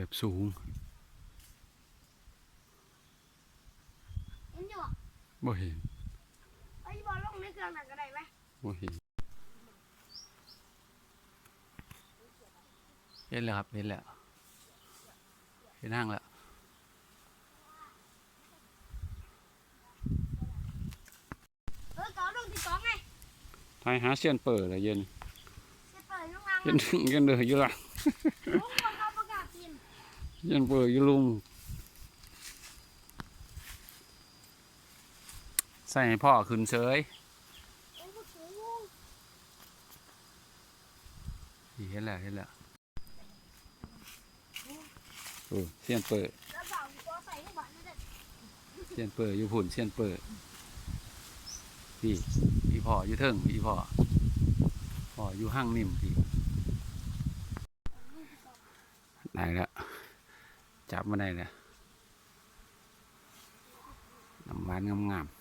แบบสูงเห็นอยู่บ่เห็นไอ้บอลลงในเครื่องหนังก็ได้ไหมบ่เห็นเห็นแล้วครับเห็นแล้วเห็นห้างแล้วเออเก่าลงที่สองไงทายหาเสียนเปิดเลยเย็นจะเปิดข้างล่างเย็นเย็นเดืออยู่ละ ย็นเปิดอยู่ลุงใส่ให้พ่อขึ้นเฉยโอ้โหสูงนี่เห็นแล้วเห็นแล้วโอ้เสียนเปิดเสียนเปิดอยู่พุ่นเสียนเปิดพี่พี่พ่ออยู่เทิงพี่พ่อพ่ออยู่ห้างนิ่มพี่ได้แล้ว จับมาได้เลยน้ำหวานงามๆ